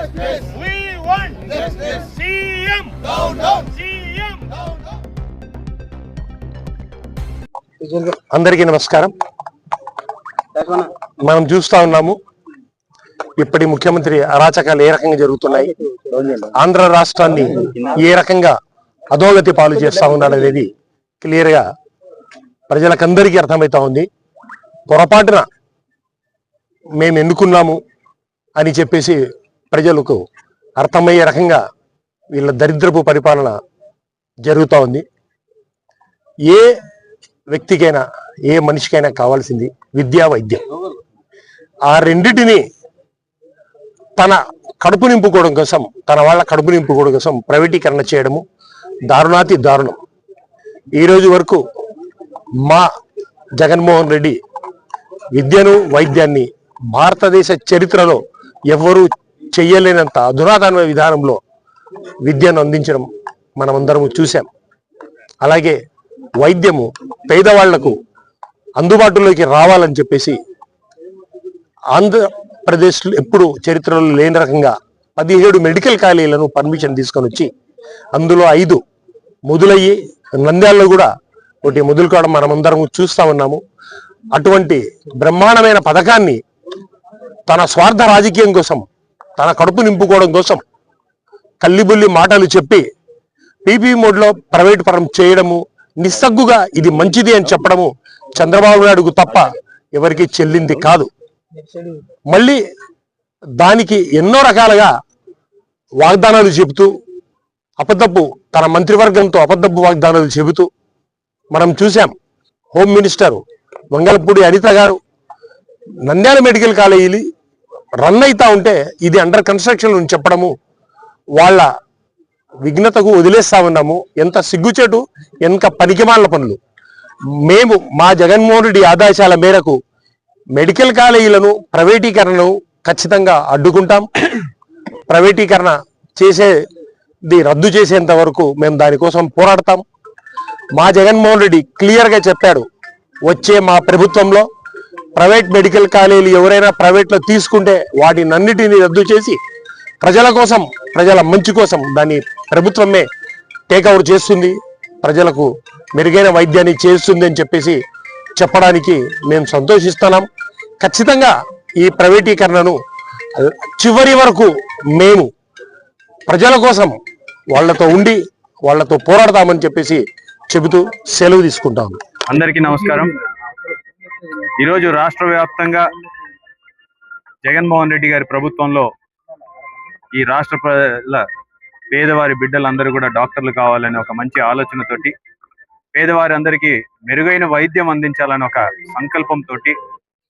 we want CM CM అందరికీ నమస్కారం. మనం చూస్తా ఉన్నాము ఇప్పటి ముఖ్యమంత్రి అరాచకాలు ఏ రకంగా జరుగుతున్నాయి ఆంధ్ర రాష్ట్రాన్ని ఏ రకంగా అధోగతి పాలు చేస్తా ఉన్నాడు అనేది క్లియర్గా ప్రజలకందరికీ అర్థమవుతా ఉంది. పొరపాటున మేము ఎన్నుకున్నాము అని చెప్పేసి ప్రజలకు అర్థమయ్యే రకంగా వీళ్ళ దరిద్రపు పరిపాలన జరుగుతూ ఉంది. ఏ వ్యక్తికైనా ఏ మనిషికైనా కావాల్సింది విద్యా వైద్యం. ఆ రెండిటిని తన కడుపు నింపుకోవడం కోసం తన వాళ్ళ కడుపు నింపుకోవడం కోసం ప్రైవేటీకరణ చేయడము దారుణాతి దారుణం. ఈ రోజు వరకు మా జగన్మోహన్ రెడ్డి విద్యను వైద్యాన్ని భారతదేశ చరిత్రలో ఎవ్వరూ చెయ్యలేనంత అధునాతనమైన విధానంలో విద్యను అందించడం మనమందరము చూసాం అలాగే వైద్యము పేదవాళ్ళకు అందుబాటులోకి రావాలని చెప్పేసి ఆంధ్రప్రదేశ్ ఎప్పుడు చరిత్రలో లేని రకంగా పదిహేడు మెడికల్ కాలేజీలను పర్మిషన్ తీసుకొని వచ్చి అందులో ఐదు మొదలయ్యి నంద్యాలలో కూడా ఒకటి మొదలు కావడం మనమందరం చూస్తా ఉన్నాము. అటువంటి బ్రహ్మాండమైన పథకాన్ని తన స్వార్థ రాజకీయం కోసం తన కడుపు నింపుకోవడం కోసం కల్లిబుల్లి మాటలు చెప్పి పీపీ మోడ్లో ప్రైవేట్ పరం చేయడము నిస్సగ్గుగా ఇది మంచిది అని చెప్పడము చంద్రబాబు నాయుడుకు తప్ప ఎవరికి చెల్లింది కాదు. మళ్ళీ దానికి ఎన్నో రకాలుగా వాగ్దానాలు చెబుతూ అబద్ధపు తన మంత్రివర్గంతో అబద్ధపు వాగ్దానాలు చెబుతూ మనం చూసాం హోమ్ మినిస్టర్ వంగలపూడి అనిత గారు నంద్యాల మెడికల్ కాలేజీ రన్ అవుతా ఉంటే ఇది అండర్ కన్స్ట్రక్షన్ అని చెప్పడము వాళ్ళ విఘ్నతకు వదిలేస్తా ఉన్నాము. ఎంత సిగ్గుచేటు ఎంత పనికిమాల పనులు. మేము మా జగన్మోహన్ రెడ్డి ఆదేశాల మేరకు మెడికల్ కాలేజీలను ప్రైవేటీకరణను ఖచ్చితంగా అడ్డుకుంటాం. ప్రైవేటీకరణ చేసేది రద్దు చేసేంత వరకు మేము దానికోసం పోరాడతాం. మా జగన్మోహన్ రెడ్డి క్లియర్గా చెప్పాడు వచ్చే మా ప్రభుత్వంలో ప్రైవేట్ మెడికల్ కాలేజీలు ఎవరైనా ప్రైవేట్లో తీసుకుంటే వాటిని అన్నిటినీ రద్దు చేసి ప్రజల కోసం ప్రజల మంచి కోసం దాన్ని ప్రభుత్వమే టేక్అవుట్ చేస్తుంది. ప్రజలకు మెరుగైన వైద్యాన్ని చేస్తుంది అని చెప్పేసి చెప్పడానికి మేము సంతోషిస్తున్నాం. ఖచ్చితంగా ఈ ప్రైవేటీకరణను చివరి వరకు మేము ప్రజల కోసం వాళ్ళతో ఉండి వాళ్ళతో పోరాడతామని చెప్పేసి చెబుతూ సెలవు తీసుకుంటాము అందరికీ నమస్కారం. ఈరోజు రాష్ట్ర వ్యాప్తంగా జగన్మోహన్ రెడ్డి గారి ప్రభుత్వంలో ఈ రాష్ట్ర ప్రజల పేదవారి బిడ్డలందరూ కూడా డాక్టర్లు కావాలని ఒక మంచి ఆలోచనతోటి పేదవారి అందరికీ మెరుగైన వైద్యం అందించాలని ఒక సంకల్పంతో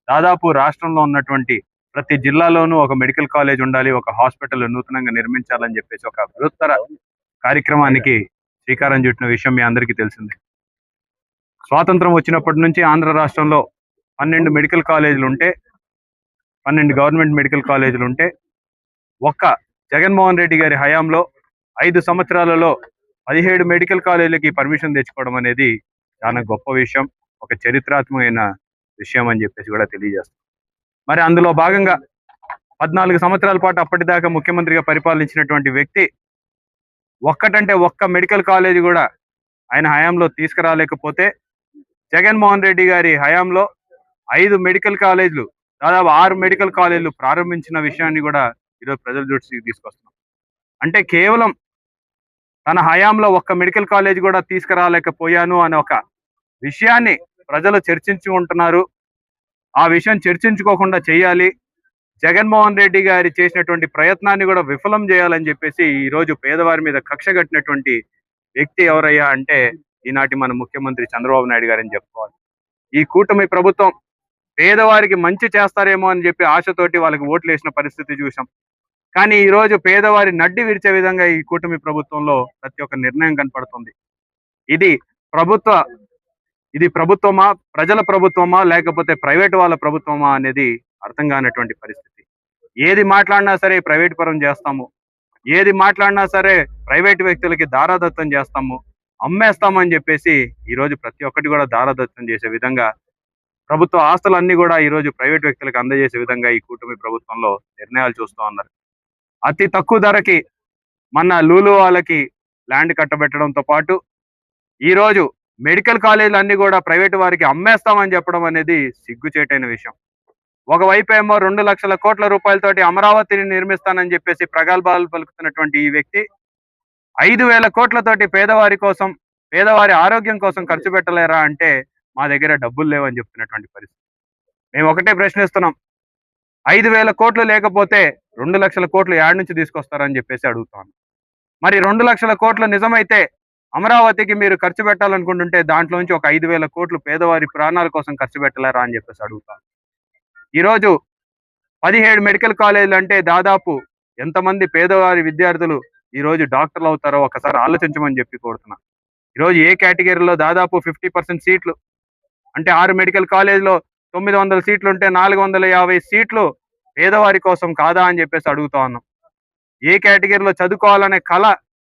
దాదాపు రాష్ట్రంలో ఉన్నటువంటి ప్రతి జిల్లాలోనూ ఒక మెడికల్ కాలేజ్ ఉండాలి ఒక హాస్పిటల్ నూతనంగా నిర్మించాలని చెప్పేసి ఒక బృహత్తర కార్యక్రమానికి శ్రీకారం చుట్టిన విషయం మీ అందరికీ తెలిసిందే. స్వాతంత్రం వచ్చినప్పటి నుంచి ఆంధ్ర రాష్ట్రంలో పన్నెండు మెడికల్ కాలేజీలు ఉంటే పన్నెండు గవర్నమెంట్ మెడికల్ కాలేజీలు ఉంటే ఒక్క జగన్మోహన్ రెడ్డి గారి హయాంలో ఐదు సంవత్సరాలలో పదిహేడు మెడికల్ కాలేజీలకి పర్మిషన్ తెచ్చుకోవడం అనేది చాలా గొప్ప విషయం ఒక చరిత్రాత్మకమైన విషయం అని చెప్పేసి కూడా తెలియజేస్తాం. మరి అందులో భాగంగా పద్నాలుగు సంవత్సరాల పాటు అప్పటిదాకా ముఖ్యమంత్రిగా పరిపాలించినటువంటి వ్యక్తి ఒక్కటంటే ఒక్క మెడికల్ కాలేజీ కూడా ఆయన హయాంలో తీసుకురాలేకపోతే జగన్మోహన్ రెడ్డి గారి హయాంలో ఐదు మెడికల్ కాలేజీలు దాదాపు ఆరు మెడికల్ కాలేజీలు ప్రారంభించిన విషయాన్ని కూడా ఈరోజు ప్రజల దృష్టికి తీసుకొస్తున్నాం. అంటే కేవలం తన హయాంలో ఒక్క మెడికల్ కాలేజ్ కూడా తీసుకురాలేకపోయాను అనే ఒక విషయాన్ని ప్రజలు చర్చించుకుంటున్నారు ఆ విషయం చర్చించుకోకుండా చేయాలి. జగన్మోహన్ రెడ్డి గారి చేసినటువంటి ప్రయత్నాన్ని కూడా విఫలం చేయాలని చెప్పేసి ఈ రోజు పేదవారి మీద కక్ష కట్టినటువంటి వ్యక్తి ఎవరయ్యా అంటే ఈనాటి మన ముఖ్యమంత్రి చంద్రబాబు నాయుడు గారని చెప్పుకోవాలి. ఈ కూటమి ప్రభుత్వం పేదవారికి మంచి చేస్తారేమో అని చెప్పి ఆశతోటి వాళ్ళకి ఓట్లు వేసిన పరిస్థితి చూసాం కానీ ఈ రోజు పేదవారి నడ్డి విరిచే విధంగా ఈ కూటమి ప్రభుత్వంలో ప్రతి ఒక్క నిర్ణయం కనపడుతుంది. ఇది ప్రభుత్వ ఇది ప్రభుత్వమా ప్రజల ప్రభుత్వమా లేకపోతే ప్రైవేట్ వాళ్ళ ప్రభుత్వమా అనేది అర్థం కానటువంటి పరిస్థితి. ఏది మాట్లాడినా సరే ప్రైవేట్ పరం చేస్తాము. ఏది మాట్లాడినా సరే ప్రైవేట్ వ్యక్తులకి దారాదత్తం చేస్తాము. అమ్మేస్తామని చెప్పేసి ఈ రోజు ప్రతి ఒక్కటి కూడా దారాదత్తం చేసే విధంగా ప్రభుత్వ ఆస్తులన్నీ కూడా ఈ రోజు ప్రైవేట్ వ్యక్తులకు అందజేసే విధంగా ఈ కూటమి ప్రభుత్వంలో నిర్ణయాలు చూస్తూ ఉన్నారు. అతి తక్కువ ధరకి మన లూలు వాళ్ళకి ల్యాండ్ కట్టబెట్టడంతో పాటు ఈ రోజు మెడికల్ కాలేజీలు అన్ని కూడా ప్రైవేట్ వారికి అమ్మేస్తామని చెప్పడం అనేది సిగ్గుచేటైన విషయం. ఒకవైపు ఏమో రెండు లక్షల కోట్ల రూపాయలతోటి అమరావతిని నిర్మిస్తానని చెప్పేసి ప్రగల్భాలు పలుకుతున్నటువంటి ఈ వ్యక్తి ఐదు వేల కోట్లతోటి పేదవారి కోసం పేదవారి ఆరోగ్యం కోసం ఖర్చు పెట్టలేరా అంటే మా దగ్గర డబ్బులు లేవని చెప్తున్నటువంటి పరిస్థితి. మేము ఒకటే ప్రశ్నిస్తున్నాం. ఐదు వేల కోట్లు లేకపోతే రెండు లక్షల కోట్లు యాడ్ నుంచి తీసుకొస్తారని చెప్పేసి అడుగుతాను. మరి రెండు లక్షల కోట్లు నిజమైతే అమరావతికి మీరు ఖర్చు పెట్టాలనుకుంటుంటే దాంట్లోంచి ఒక ఐదు వేల కోట్లు పేదవారి ప్రాణాల కోసం ఖర్చు పెట్టలేరా అని చెప్పేసి అడుగుతాను. ఈరోజు పదిహేడు మెడికల్ కాలేజీలు అంటే దాదాపు ఎంతమంది పేదవారి విద్యార్థులు ఈరోజు డాక్టర్లు అవుతారో ఒకసారి ఆలోచించమని చెప్పి కోరుతున్నాను. ఈరోజు ఏ కేటగిరీలో దాదాపు ఫిఫ్టీ పర్సెంట్ సీట్లు అంటే ఆరు మెడికల్ కాలేజ్లో తొమ్మిది వందల సీట్లు ఉంటే నాలుగు వందల యాభై సీట్లు పేదవారి కోసం కాదా అని చెప్పేసి అడుగుతా ఉన్నాం. ఏ కేటగిరీలో చదువుకోవాలనే కళ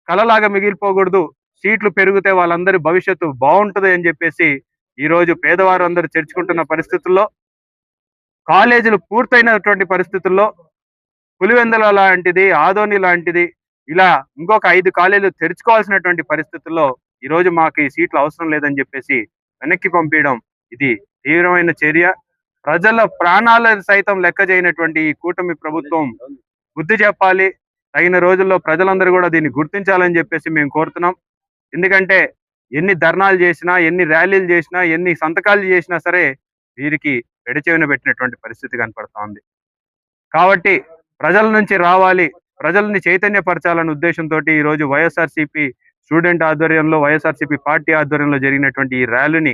కళలాగా మిగిలిపోకూడదు. సీట్లు పెరిగితే వాళ్ళందరి భవిష్యత్తు బాగుంటది అని చెప్పేసి ఈ రోజు పేదవారు అందరూ చర్చుకుంటున్న పరిస్థితుల్లో కాలేజీలు పూర్తయినటువంటి పరిస్థితుల్లో పులివెందుల లాంటిది ఆదోని లాంటిది ఇలా ఇంకొక ఐదు కాలేజీలు తెరుచుకోవాల్సినటువంటి పరిస్థితుల్లో ఈ రోజు మాకు ఈ సీట్లు అవసరం లేదని చెప్పేసి వెనక్కి పంపించడం ఇది తీవ్రమైన చర్య. ప్రజల ప్రాణాల సైతం లెక్క చేయనటువంటి ఈ కూటమి ప్రభుత్వం బుద్ధి చెప్పాలి. తగిన రోజుల్లో ప్రజలందరూ కూడా దీన్ని గుర్తించాలని చెప్పేసి మేము కోరుతున్నాం. ఎందుకంటే ఎన్ని ధర్నాలు చేసినా ఎన్ని ర్యాలీలు చేసినా ఎన్ని సంతకాలు చేసినా సరే వీరికి పెడచెవిన పెట్టినటువంటి పరిస్థితి కనపడుతోంది కాబట్టి ప్రజల నుంచి రావాలి. ప్రజల్ని చైతన్యపరచాలనే ఉద్దేశంతో ఈ రోజు వైఎస్ఆర్సీపీ స్టూడెంట్ ఆధ్వర్యంలో వైఎస్ఆర్సీపీ పార్టీ ఆధ్వర్యంలో జరిగినటువంటి ఈ ర్యాలీని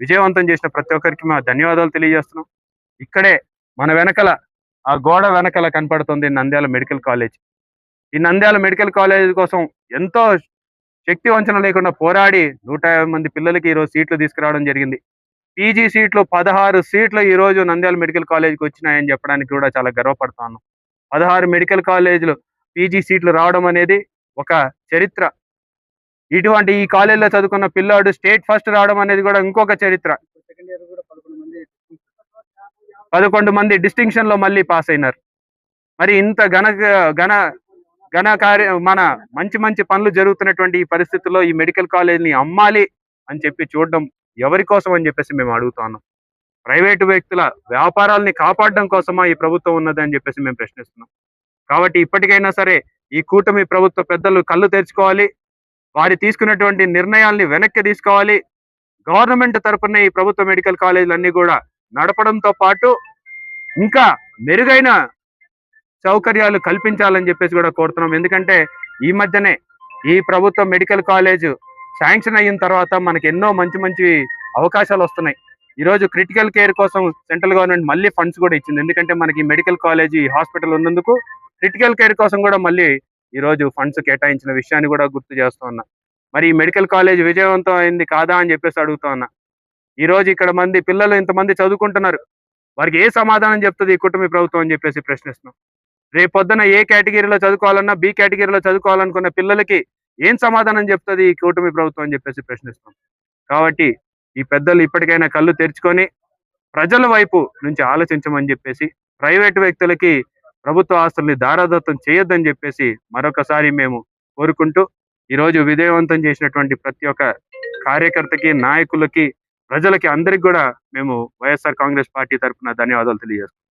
విజయవంతం చేసిన ప్రతి ఒక్కరికి మా ధన్యవాదాలు తెలియజేస్తున్నాం. ఇక్కడే మన వెనకల ఆ గోడ వెనకల కనపడుతుంది నంద్యాల మెడికల్ కాలేజ్. ఈ నంద్యాల మెడికల్ కాలేజ్ కోసం ఎంతో శక్తి వంచన లేకుండా పోరాడి నూట యాభై మంది పిల్లలకి ఈరోజు సీట్లు తీసుకురావడం జరిగింది. పీజీ సీట్లు పదహారు సీట్లు ఈరోజు నంద్యాల మెడికల్ కాలేజ్కి వచ్చినాయని చెప్పడానికి కూడా చాలా గర్వపడుతున్నాను పదహారు మెడికల్ కాలేజీలు పీజీ సీట్లు రావడం అనేది ఒక చరిత్ర. ఇటువంటి ఈ కాలేజీలో చదువుకున్న పిల్లాడు స్టేట్ ఫస్ట్ రావడం అనేది కూడా ఇంకొక చరిత్ర. పదకొండు మంది డిస్టింక్షన్లో మళ్ళీ పాస్ అయినారు. మరి ఇంత ఘన ఘన ఘన కార్య మన మంచి మంచి పనులు జరుగుతున్నటువంటి ఈ పరిస్థితుల్లో ఈ మెడికల్ కాలేజీని అమ్మాలి అని చెప్పి చూడడం ఎవరి కోసం అని చెప్పేసి మేము అడుగుతున్నాం. ప్రైవేటు వ్యక్తుల వ్యాపారాల్ని కాపాడడం కోసమా ఈ ప్రభుత్వం ఉన్నది అని చెప్పేసి మేము ప్రశ్నిస్తున్నాం. కాబట్టి ఇప్పటికైనా సరే ఈ కూటమి ప్రభుత్వ పెద్దలు కళ్ళు తెరుచుకోవాలి. వారి తీసుకున్నటువంటి నిర్ణయాల్ని వెనక్కి తీసుకోవాలి. గవర్నమెంట్ తరఫున ఈ ప్రభుత్వ మెడికల్ కాలేజీలన్నీ కూడా నడపడంతో పాటు ఇంకా మెరుగైన సౌకర్యాలు కల్పించాలని చెప్పేసి కూడా కోరుతున్నాం. ఎందుకంటే ఈ మధ్యనే ఈ ప్రభుత్వ మెడికల్ కాలేజ్ శాంక్షన్ అయిన తర్వాత మనకి ఎన్నో మంచి మంచి అవకాశాలు వస్తున్నాయి. ఈ రోజు క్రిటికల్ కేర్ కోసం సెంట్రల్ గవర్నమెంట్ మళ్ళీ ఫండ్స్ కూడా ఇచ్చింది. ఎందుకంటే మనకి మెడికల్ కాలేజీ హాస్పిటల్ ఉన్నందుకు క్రిటికల్ కేర్ కోసం కూడా మళ్ళీ ఈ రోజు ఫండ్స్ కేటాయించిన విషయాన్ని కూడా గుర్తు చేస్తూ ఉన్నా. మరి ఈ మెడికల్ కాలేజ్ విజయవంతం అయింది కాదా అని చెప్పేసి అడుగుతా ఉన్నా. ఈ రోజు ఇక్కడ మంది పిల్లలు ఇంతమంది చదువుకుంటున్నారు. వారికి ఏ సమాధానం చెప్తుంది ఈ కుటుంబ ప్రభుత్వం అని చెప్పేసి ప్రశ్నిస్తున్నాం. రేపు పొద్దున ఏ కేటగిరీలో చదువుకోవాలన్నా బి కేటగిరీలో చదువుకోవాలనుకున్న పిల్లలకి ఏం సమాధానం చెప్తుంది ఈ కూటమి ప్రభుత్వం అని చెప్పేసి ప్రశ్నిస్తాం కాబట్టి ఈ పెద్దలు ఇప్పటికైనా కళ్ళు తెరుచుకొని ప్రజల వైపు నుంచి ఆలోచించమని చెప్పేసి ప్రైవేటు వ్యక్తులకి ప్రభుత్వ ఆస్తుల్ని దారాదత్తం చేయొద్దని చెప్పేసి మరొకసారి మేము కోరుకుంటూ ఈ రోజు విజయవంతం చేసినటువంటి ప్రతి ఒక్క కార్యకర్తకి నాయకులకి ప్రజలకి అందరికి కూడా మేము వైఎస్ఆర్ కాంగ్రెస్ పార్టీ తరఫున ధన్యవాదాలు తెలియజేస్తాం